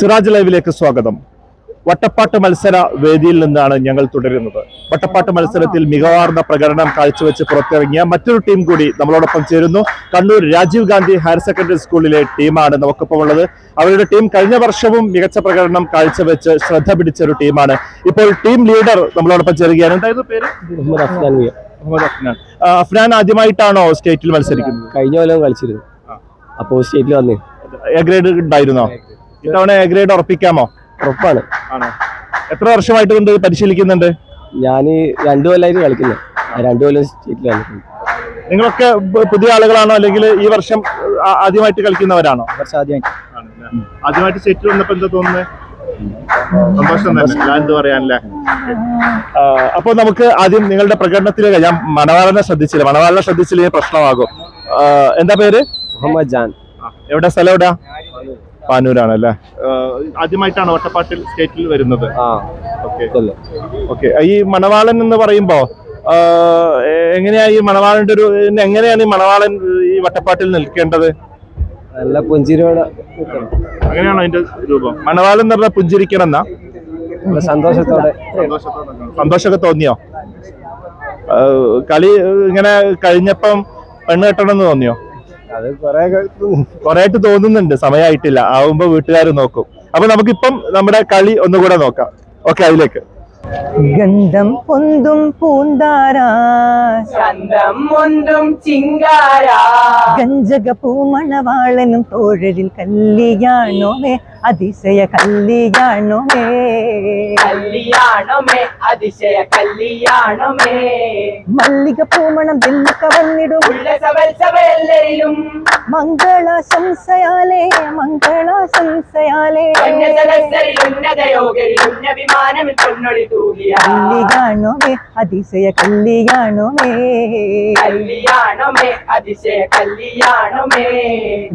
സിറാജ് ലൈവിലേക്ക് സ്വാഗതം. വട്ടപ്പാട്ട് മത്സര വേദിയിൽ നിന്നാണ് ഞങ്ങൾ തുടരുന്നത്. വട്ടപ്പാട്ട് മത്സരത്തിൽ മികവാർന്ന പ്രകടനം കാഴ്ചവെച്ച് പുറത്തിറങ്ങിയ മറ്റൊരു ടീം കൂടി നമ്മളോടൊപ്പം ചേരുന്നു. കണ്ണൂർ രാജീവ് ഗാന്ധി ഹയർ സെക്കൻഡറി സ്കൂളിലെ ടീമാണ് നമുക്കൊപ്പം ഉള്ളത്. അവരുടെ ടീം കഴിഞ്ഞ വർഷവും മികച്ച പ്രകടനം കാഴ്ചവെച്ച് ശ്രദ്ധ പിടിച്ച ഒരു ടീമാണ്. ഇപ്പോൾ ടീം ലീഡർ നമ്മളോടൊപ്പം ചേരുകയാണ്. എന്തായിരുന്നു പേര്? മുഹമ്മദ് അഫ്നാൻ ആദ്യമായിട്ടാണോ സ്റ്റേറ്റിൽ മത്സരിക്കുന്നത്? കഴിഞ്ഞ കൊല്ലം കളിച്ചിരുന്നു. അപ്പോ സ്റ്റേറ്റിൽ വന്നേ. എ ഗ്രേഡ് ഉണ്ടായിരുന്നോ? ഇത്തവണ എ ഗ്രേഡ് ഉറപ്പിക്കാമോ? ഉറപ്പാണ്. ആണോ? എത്ര വർഷമായിട്ട് കൊണ്ട് പരിശീലിക്കുന്നുണ്ട്? ഞാൻ രണ്ടു കൊല്ലായിട്ട് കളിക്കുന്നത് രണ്ടു കൊല്ലം സ്റ്റേറ്റിൽ വന്നിട്ടുണ്ട് നിങ്ങളൊക്കെ പുതിയ ആളുകളാണോ? അല്ലെങ്കിൽ ഈ വർഷം ആദ്യമായിട്ട് കളിക്കുന്നവരാണോ? കുറച്ച് ആദ്യമായിട്ട് ആദ്യമായിട്ട് സ്റ്റേറ്റിൽ വന്നപ്പോ എന്താ തോന്നുന്നത് സന്തോഷം തന്നെ. ഞാൻ എന്ത് പറയാനല്ലേ? അപ്പൊ നമുക്ക് ആദ്യം നിങ്ങളുടെ പ്രകടനത്തിലേക്ക് ഞാൻ മണവാളനെ ശ്രദ്ധിച്ചില്ല. മണവാളനെ ശ്രദ്ധിച്ചില്ലെങ്കിൽ പ്രശ്നമാകും. എന്താ പേര്? മുഹമ്മദ് ജാൻ. എവിടെ? സ്ഥലം എവിടെയാ? പാനൂരാണല്ലേ? ആദ്യമായിട്ടാണ് ഒറ്റപ്പാട്ടിൽ സ്റ്റേറ്റിൽ വരുന്നത്. ഓക്കെ. ഈ മണവാളൻ എന്ന് പറയുമ്പോ എങ്ങനെയാ ഈ മണവാളന്റെ ഒരു എങ്ങനെയാണ് ഈ മണവാളൻ ഈ വട്ടപ്പാട്ടിൽ നിൽക്കേണ്ടത്? നല്ല പുഞ്ചിരിയോടെ. അങ്ങനെയാണോ അതിന്റെ രൂപം? മണവാളൻ എന്ന് പറഞ്ഞാൽ പുഞ്ചിരിക്കണം എന്നാ സന്തോഷത്തോടെ. സന്തോഷമൊക്കെ തോന്നിയോ? കളി ഇങ്ങനെ കഴിഞ്ഞപ്പം പെണ്ണ് കെട്ടണം എന്ന് തോന്നിയോ? അത് കൊറേ കൊറേയായിട്ട് ആയിട്ട് തോന്നുന്നുണ്ട്. സമയമായിട്ടില്ല ആവുമ്പോ വീട്ടുകാർ നോക്കും. അപ്പൊ നമുക്കിപ്പം നമ്മുടെ കളി ഒന്നുകൂടെ നോക്കാം. ഓക്കെ അതിലേക്ക്. ഗന്ധം പൊന്തും പൂന്താരാ. ചന്തം മുന്തും ചിങ്കാരാ. ഗഞ്ചക പൂമണവാളനും തോഴരിൽ കല്ലിയാണോമേ അതിശയ കല്യാണമേ കല്യാണമേ അതിശയ കല്യാണമേ മല്ലിക പൂമണം വെല്ലു കവർന്നിടും ഉല്ലസവത്സവരെല്ലരിലും മംഗളാശംസയാലേ മംഗളാശംസയാലേ കല്യാണമേ അതിശയ കല്യാണമേ കല്യാണമേ അതിശയ കല്യാണമേ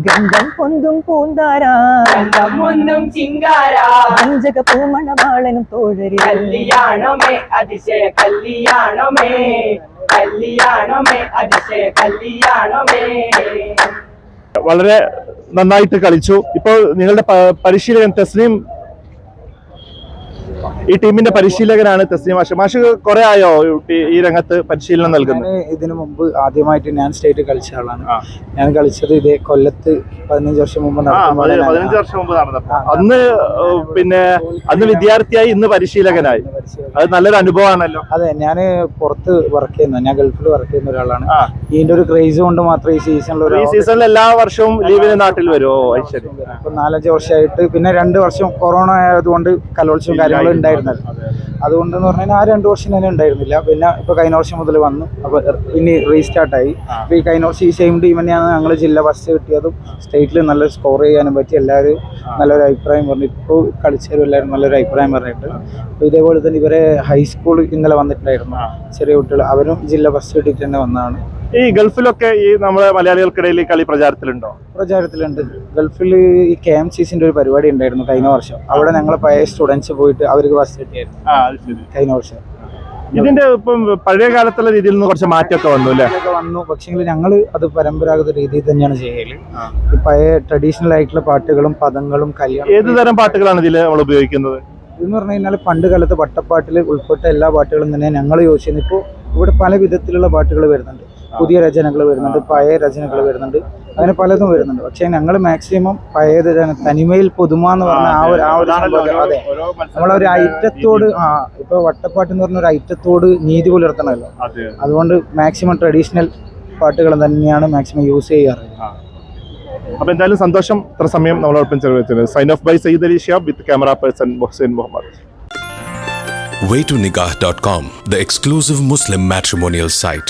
ഗന്ധം പൊന്തും പൂന്താരാ. ചന്തം മുന്തും ചിങ്കാരാ. ഗഞ്ചക പൂമണവാളനും തോഴരിൽ. കല്യാണമേ അതിശയ കല്യാണമേ. കല്യാണമേ അതിശയ കല്യാണമേ. വളരെ നന്നായിട്ട് കളിച്ചു. ഇപ്പോൾ നിങ്ങളുടെ പരിശീലകൻ തസ്നീം ഈ ടീമിന്റെ പരിശീലകനാണ് തസ്നീം മാഷ്. മാഷ് കുറെ ആയോ ഈ- രംഗത്ത് പരിശീലനം നൽകുന്നത്? ഇതിന് മുമ്പ് ആദ്യമായിട്ട് ഞാൻ സ്റ്റേറ്റ് കളിച്ച ആളാണ്. ഞാൻ കളിച്ചത് ഇതേ കൊല്ലത്ത് പതിനഞ്ച് വർഷം മുമ്പ് പതിനഞ്ച് വർഷം മുമ്പ് നടന്നപ്പോ. അന്ന് പിന്നെ അന്ന് വിദ്യാർത്ഥിയായി ഇന്ന് പരിശീലകനായി. അത് നല്ലൊരു അനുഭവമാണല്ലോ. അതെ ഞാൻ പുറത്ത് വർക്ക് ചെയ്യുന്ന ഞാൻ ഗൾഫിൽ വർക്ക് ചെയ്യുന്ന ഒരാളാണ്. ഇതിന്റെ ഒരു ക്രേസ് കൊണ്ട് മാത്രം ഈ സീസണിൽ ഒരു ഈ സീസണിൽ എല്ലാ വർഷവും ലീവിന് നാട്ടിൽ വരുമോ? ശരി. ഇപ്പൊ നാലഞ്ച് വർഷമായിട്ട് പിന്നെ രണ്ട് വർഷം കൊറോണ ആയതുകൊണ്ട് കലോത്സവം കാര്യങ്ങളും ഉണ്ടായിരുന്നത് അതുകൊണ്ട് എന്ന് പറഞ്ഞാൽ ആ രണ്ട് വർഷം തന്നെ ഉണ്ടായിരുന്നില്ല. പിന്നെ ഇപ്പൊ കഴിഞ്ഞ വർഷം മുതൽ വന്നു. അപ്പൊ ഇനി റീസ്റ്റാർട്ടായി അപ്പൊ ഈ കഴിഞ്ഞ വർഷം ഈ സെയിം ടീം തന്നെയാണ് ഞങ്ങൾ ജില്ല ഫസ്റ്റ് കിട്ടിയതും സ്റ്റേറ്റിൽ നല്ല സ്കോർ ചെയ്യാനും പറ്റി. എല്ലാവരും നല്ലൊരു അഭിപ്രായം പറഞ്ഞു. ഇപ്പോൾ കളിച്ചവരും എല്ലാവരും നല്ലൊരു അഭിപ്രായം പറഞ്ഞിട്ട് അപ്പൊ ഇതേപോലെ തന്നെ ഇവരെ ഹൈസ്കൂൾ ഇന്നലെ വന്നിട്ടുണ്ടായിരുന്നു. ചെറിയ കുട്ടികൾ. അവരും ജില്ല ഫസ്റ്റ് കിട്ടിയിട്ട് തന്നെ വന്നതാണ്. ഈ ഗൾഫിലൊക്കെ ഈ നമ്മുടെ മലയാളികൾക്കിടയിൽ കളി പ്രചാരത്തിലുണ്ടോ? പ്രചാരത്തിലുണ്ട്. ഗൾഫിൽ ഈ കെ എം സി സിന്റെ ഒരു പരിപാടി ഉണ്ടായിരുന്നു കഴിഞ്ഞ വർഷം. അവിടെ ഞങ്ങൾ പഴയ സ്റ്റുഡൻസ് പോയിട്ട് അവർക്ക് ഫസ്റ്റ് കിട്ടിയായിരുന്നു. കഴിഞ്ഞ വർഷം. ഇതിന്റെ ഇപ്പം പഴയ കാലത്തുള്ള രീതിയിൽ നിന്ന് കുറച്ച് മാറ്റമൊക്കെ വന്നു അല്ലേ? വന്നു. പക്ഷെങ്കിൽ ഞങ്ങൾ അത് പരമ്പരാഗത രീതിയിൽ തന്നെയാണ് ചെയ്യൽ. പഴയ ട്രഡീഷണൽ ആയിട്ടുള്ള പാട്ടുകളും പദങ്ങളും കല്യാണം ഏത് തരം പാട്ടുകളാണ് ഇതിൽ നമ്മൾ ഉപയോഗിക്കുന്നത്? എന്ന് പറഞ്ഞു കഴിഞ്ഞാൽ പണ്ട് കാലത്ത് വട്ടപ്പാട്ടിൽ ഉൾപ്പെട്ട എല്ലാ പാട്ടുകളും തന്നെ ഞങ്ങൾ യൂസ് ചെയ്യുന്നു ഇപ്പോൾ ഇവിടെ പല വിധത്തിലുള്ള പാട്ടുകൾ വരുന്നുണ്ട്. പുതിയ രചനകൾ വരുന്നുണ്ട് പഴയ രചനകൾ വരുന്നുണ്ട് അങ്ങനെ പലതും വരുന്നുണ്ട്. പക്ഷേ ഞങ്ങൾ മാക്സിമം പഴയത് തനിമയിൽ പുതുമ എന്ന് പറഞ്ഞ ആ ഒരു ആ ഒരു സംഭവം അതെ. നമ്മളൊരു ഐറ്റത്തോട് ആ ഇപ്പൊ വട്ടപ്പാട്ട് എന്ന് പറഞ്ഞ ഒരു ഐറ്റത്തോട് നീതി പുലർത്തണമല്ലോ. അതുകൊണ്ട് മാക്സിമം ട്രഡീഷണൽ പാട്ടുകൾ തന്നെയാണ് മാക്സിമം യൂസ് ചെയ്യാറ്. അപ്പൊ എന്തായാലും സന്തോഷം ഇത്ര സമയം നമ്മളോടൊപ്പം ചെലവഴിച്ചത്. Sign off by Sayyid Ali Shiyab with camera person Muhasin Muhammad waytonikah.com, the exclusive Muslim matrimonial site.